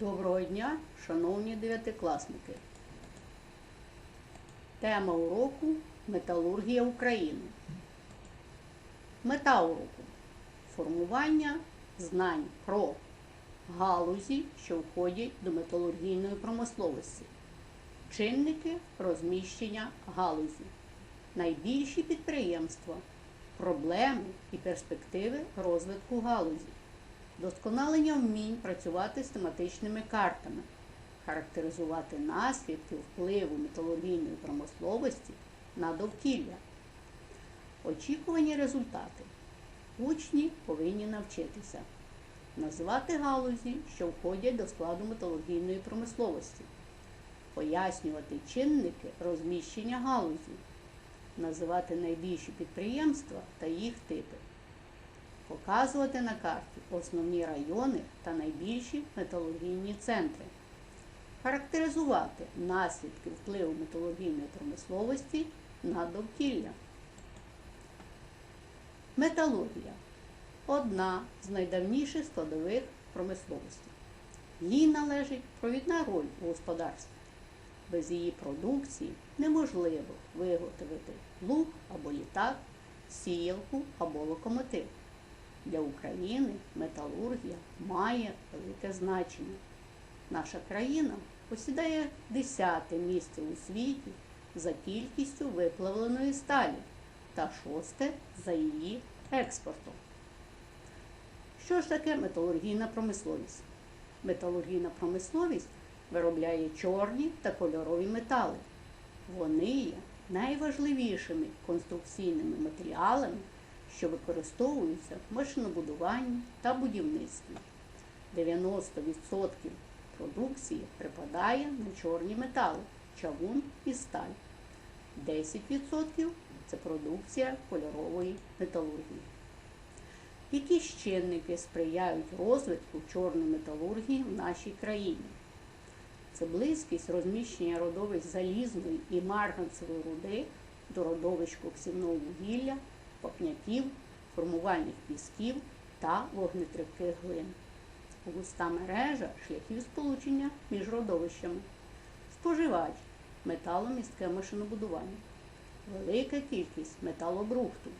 Доброго дня, шановні дев'ятикласники. Тема уроку Металургія України. Мета уроку формування знань про галузі, що входять до металургійної промисловості, чинники розміщення галузі, найбільші підприємства, проблеми і перспективи розвитку галузі досконалення вмінь працювати з тематичними картами, характеризувати наслідки впливу металургійної промисловості на довкілля. Очікувані результати. Учні повинні навчитися називати галузі, що входять до складу металургійної промисловості, пояснювати чинники розміщення галузі, називати найбільші підприємства та їх типи показувати на карті основні райони та найбільші металургійні центри, характеризувати наслідки впливу металургійної промисловості на довкілля. Металургія одна з найдавніших складових промисловості. Їй належить провідна роль у господарстві. Без її продукції неможливо виготовити лук або літак, сіялку або локомотив. Для України металургія має велике значення. Наша країна посідає десяте місце у світі за кількістю виплавленої сталі та шосте за її експортом. Що ж таке металургійна промисловість? Металургійна промисловість виробляє чорні та кольорові метали. Вони є найважливішими конструкційними матеріалами що використовуються в машинобудуванні та будівництві. 90% продукції припадає на чорні метали, чавун і сталь. 10% це продукція кольорової металургії. Які чинники сприяють розвитку чорної металургії в нашій країні? Це близькість розміщення родовищ залізної і марганцевої руди до родовищ коксівного вугілля попняків, формувальних пісків та вогнетривких глин. Густа мережа шляхів сполучення між родовищами. Споживач металомістке машинобудування, велика кількість металобрухту,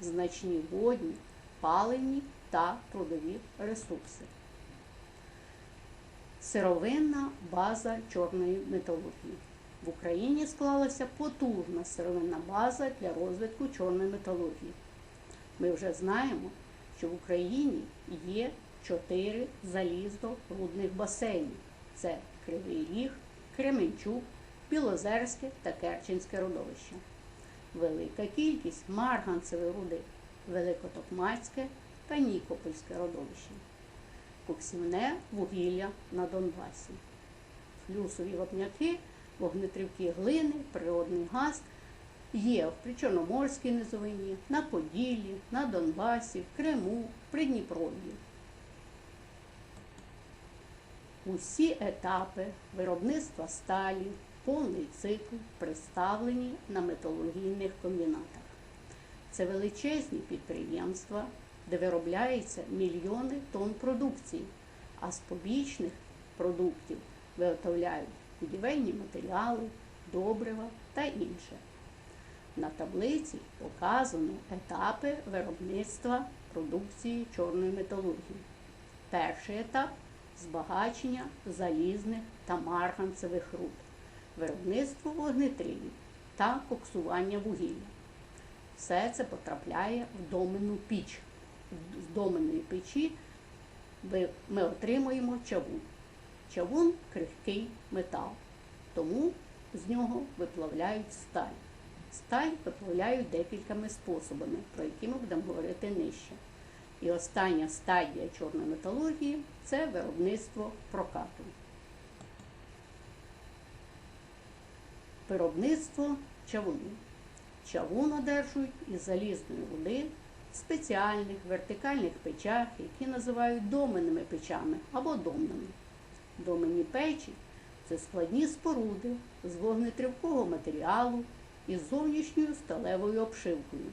значні водні, паливні та трудові ресурси. Сировинна база чорної металургії. В Україні склалася потужна сировинна база для розвитку чорної металургії. Ми вже знаємо, що в Україні є чотири залізно-рудних басейни. Це Кривий Ріг, Кременчук, Білозерське та Керченське родовище. Велика кількість марганцевої руди, Великотокмацьке та Нікопольське родовище. Коксівне вугілля на Донбасі. Флюсові вапняки вогнетривкі глини, природний газ є в Причорноморській низовині, на Поділлі, на Донбасі, в Криму, в Придніпров'ї. Усі етапи виробництва сталі, повний цикл представлені на металургійних комбінатах. Це величезні підприємства, де виробляється мільйони тонн продукції, а з побічних продуктів виготовляють будівельні матеріали, добрива та інше. На таблиці показано етапи виробництва продукції чорної металургії. Перший етап збагачення залізних та марганцевих руд, виробництво вогнетривів та коксування вугілля. Все це потрапляє в доменну піч. З доменної печі ми отримуємо чавун. Чавун крихкий метал, тому з нього виплавляють сталь. Сталь виплавляють декількома способами, про які ми будемо говорити нижче. І остання стадія чорної металургії це виробництво прокату. Виробництво чавуну. Чавун одержують із залізної руди в спеціальних вертикальних печах, які називають доменними печами або домними. Домені печі це складні споруди з вогнетривкого матеріалу із зовнішньою сталевою обшивкою.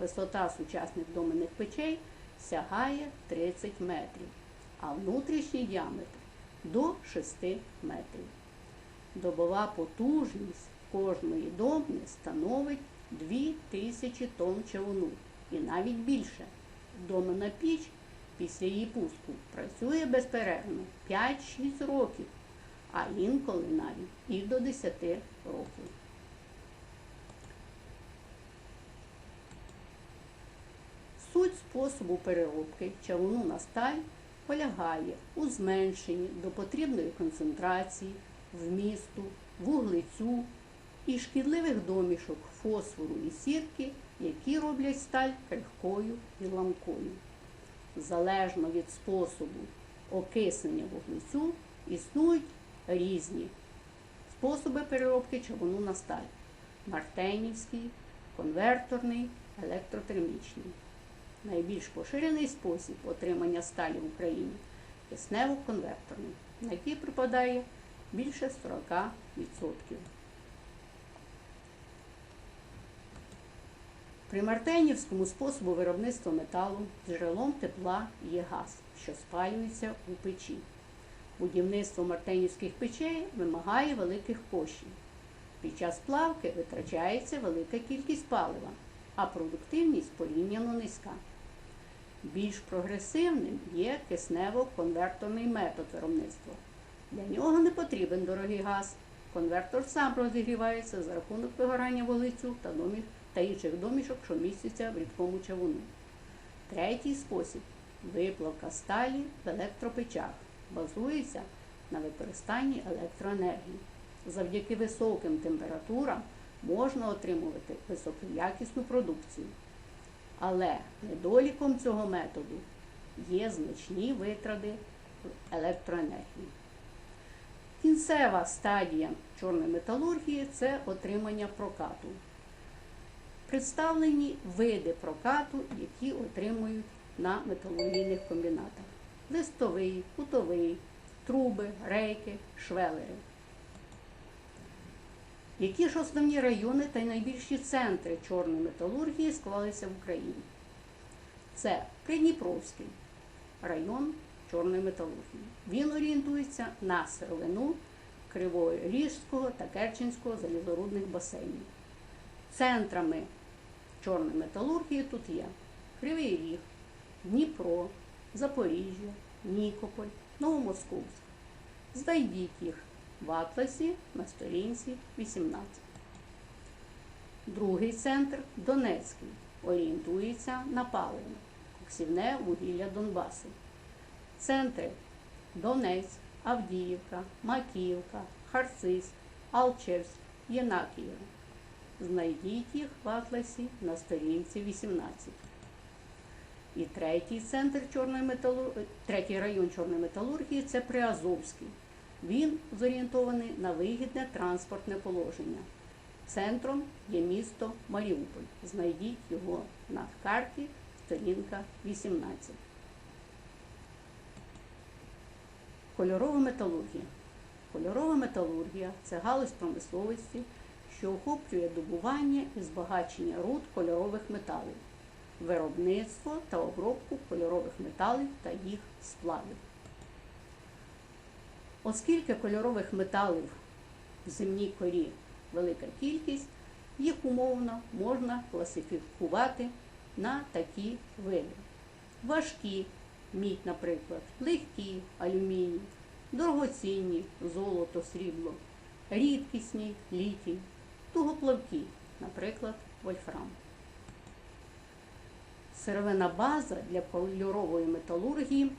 Висота сучасних доменних печей сягає 30 метрів, а внутрішній діаметр до 6 метрів. Добова потужність кожної домни становить 2000 тонн чавуну і навіть більше. Домина піч після її пуску працює безперервно 5-6 років, а інколи навіть і до 10 років. Суть способу переробки чавуну на сталь полягає у зменшенні до потрібної концентрації, вмісту, вуглецю і шкідливих домішок фосфору і сірки, які роблять сталь крихкою і ламкою. Залежно від способу окиснення вуглецю існують різні способи переробки чавуну на сталь. Мартенівський, конверторний, електротермічний. Найбільш поширений спосіб отримання сталі в Україні киснево-конверторний, на який припадає більше 40%. При мартенівському способу виробництва металу джерелом тепла є газ, що спалюється у печі. Будівництво мартенівських печей вимагає великих коштів. Під час плавки витрачається велика кількість палива, а продуктивність порівняно низька. Більш прогресивним є киснево-конверторний метод виробництва. Для нього не потрібен дорогий газ. Конвертор сам розігрівається за рахунок вигорання вуглецю та, домі... та інших домішок, що містяться в рідкому чавуну. Третій спосіб виплавка сталі в електропечах базується на використанні електроенергії. Завдяки високим температурам можна отримувати високоякісну продукцію. Але недоліком цього методу є значні витрати електроенергії. Кінцева стадія чорної металургії це отримання прокату. Представлені види прокату, які отримують на металургійних комбінатах: листовий, кутовий, труби, рейки, швелери. Які ж основні райони та найбільші центри чорної металургії склалися в Україні? Це Придніпровський район чорної металургії. Він орієнтується на сировину Кривого-Ріжського та Керченського залізорудних басейнів. Центрами чорної металургії тут є Кривий Ріг, Дніпро, Запоріжжя, Нікополь, Новомосковськ. Знайдіть їх в атласі на сторінці 18. Другий центр Донецький. Орієнтується на паливо, коксівне вугілля Донбасу. Центри Донець, Авдіївка, Макіївка, Харцис, Алчевськ, Єнакіїв. Знайдіть їх в атласі на сторінці 18. І третій центр чорної металур... третій район чорної металургії це Приазовський. Він зорієнтований на вигідне транспортне положення. Центром є місто Маріуполь. Знайдіть його на карті, сторінка 18. Кольорова металургія. Кольорова металургія це галузь промисловості, що охоплює добування і збагачення руд кольорових металів, виробництво та обробку кольорових металів та їх сплавів. Оскільки кольорових металів в земній корі велика кількість, їх умовно можна класифікувати на такі види. Важкі мідь, наприклад, легкі алюміній, дорогоцінні золото, срібло, рідкісні літій, тугоплавкі, наприклад, вольфрам. Сировина база для кольорової металургії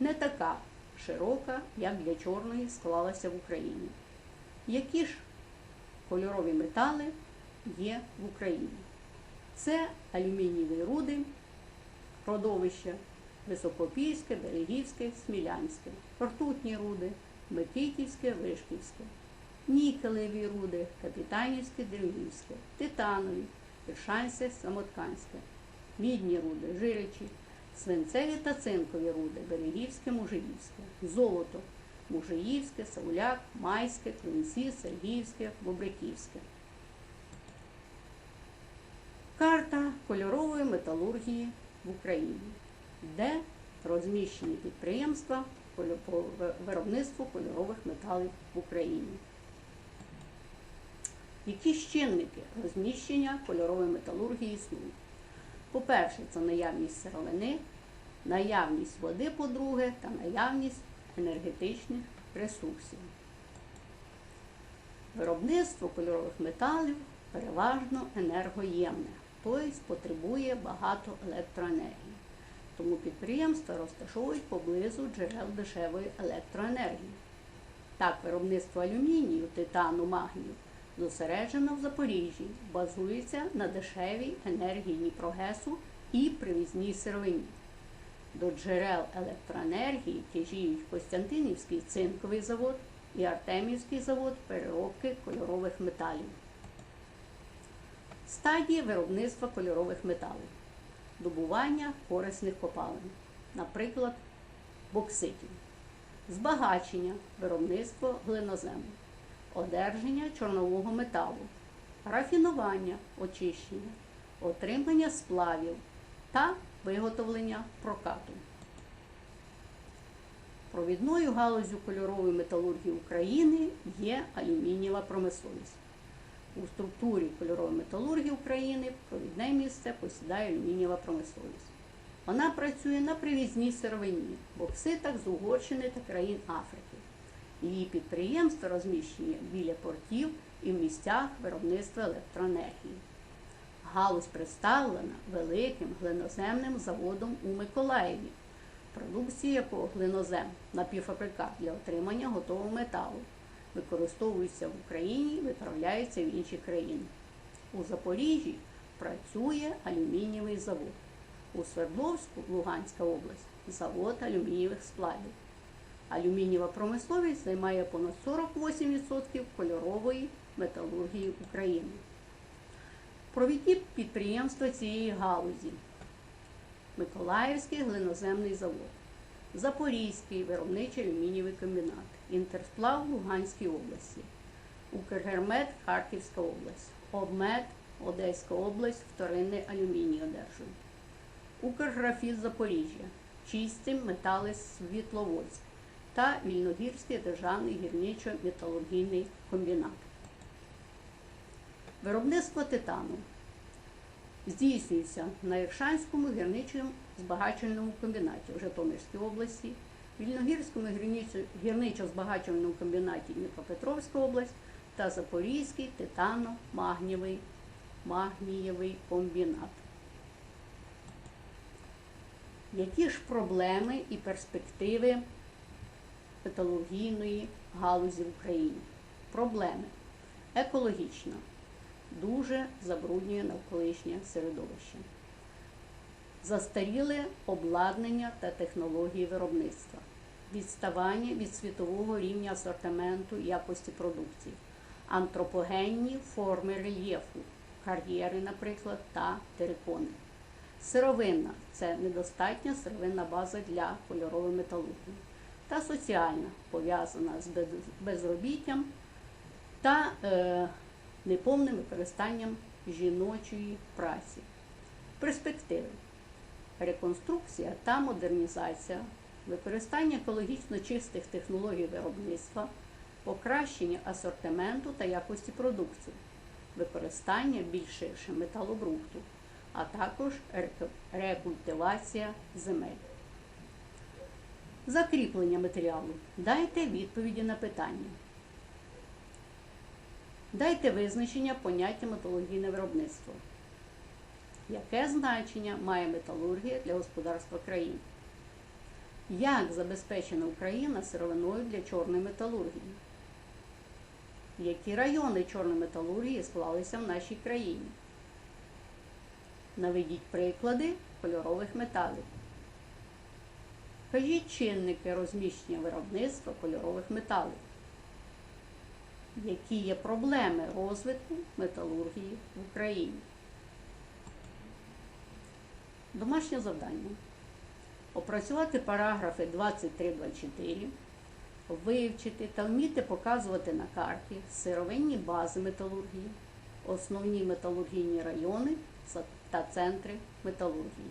не така широка, як для чорної, склалася в Україні. Які ж кольорові метали є в Україні? Це алюмінієві руди, родовища Високопільське, Берегівське, Смілянське, ртутні руди, Микитівське, Вишківське, нікелеві руди, Капітанівське, Древнівське, Титанові, Іршанське, Самотканське, мідні руди, Жиричі, свинцеві та цинкові руди, Берегівське, Мужиївське, золото, Мужиївське, Сауляк, Майське, Клинці, Сергіївське, Бобриківське. Карта кольорової металургії в Україні, де розміщені підприємства по виробництву кольорових металів в Україні. Які ж розміщення кольорової металургії існують? По-перше, це наявність сировини, наявність води, по-друге, та наявність енергетичних ресурсів. Виробництво кольорових металів переважно енергоємне, тобто потребує багато електроенергії. Тому підприємства розташовують поблизу джерел дешевої електроенергії. Так, виробництво алюмінію, титану, магнію зосереджено в Запоріжжі, базується на дешевій енергії Дніпрогесу і привізній сировині. До джерел електроенергії тяжіють Костянтинівський цинковий завод і Артемівський завод переробки кольорових металів. Стадії виробництва кольорових металів. Добування корисних копалин, наприклад, бокситів, збагачення, виробництво глинозему, одержання чорнового металу, рафінування, очищення, отримання сплавів та виготовлення прокату. Провідною галузю кольорової металургії України є алюмінієва промисловість. У структурі кольорової металургії України провідне місце посідає алюмінієва промисловість. Вона працює на привізній сировині, бокситах з Угорщини та країн Африки. Її підприємства розміщені біля портів і в місцях виробництва електроенергії. Галузь представлена великим глиноземним заводом у Миколаєві, продукція якого глинозем напівфабрикат для отримання готового металу використовується в Україні і відправляється в інші країни. У Запоріжжі працює алюмінієвий завод. У Свердловську, Луганська область, завод алюмінієвих сплавів. Алюмінієва промисловість займає понад 48% кольорової металургії України. Провідні підприємства цієї галузі. Миколаївський глиноземний завод, Запорізький виробничий алюмінієвий комбінат, Інтерсплав Луганській області, Укргермет Харківська область, Обмет Одеська область, вторинний алюміній одержує. Укрграфіт Запоріжжя, Чистим метали Світловодськ та Вільногірський державний гірничо-металургійний комбінат. Виробництво титану здійснюється на Іршанському гірничому збагачувальному комбінаті в Житомирській області, Вільногірському гірничо- гірничо-збагачувальному комбінаті Дніпропетровська область та Запорізький титано-магнієвий магнієвий комбінат. Які ж проблеми і перспективи металургійної галузі в Україні? Проблеми екологічна, дуже забруднює навколишнє середовище. Застаріле обладнання та технології виробництва, відставання від світового рівня асортименту якості продукції, антропогенні форми рельєфу, кар'єри, наприклад, та терикони. Сировинна це недостатня сировинна база для кольорової металургії. Та соціальна пов'язана з безробіттям та е, неповним використанням жіночої праці. Перспективи. Реконструкція та модернізація, використання екологічно чистих технологій виробництва, покращення асортименту та якості продукції, використання більш ширше металобрухту, а також рекультивація земель. Закріплення матеріалу. Дайте відповіді на питання. Дайте визначення поняття металургійне виробництво. Яке значення має металургія для господарства країни? Як забезпечена Україна сировиною для чорної металургії? Які райони чорної металургії склалися в нашій країні? Наведіть приклади кольорових металів. Кажіть чинники розміщення виробництва кольорових металів. Які є проблеми розвитку металургії в Україні? Домашнє завдання. Опрацювати параграфи 23-24, вивчити та вміти показувати на карті сировинні бази металургії, основні металургійні райони та центри металургії.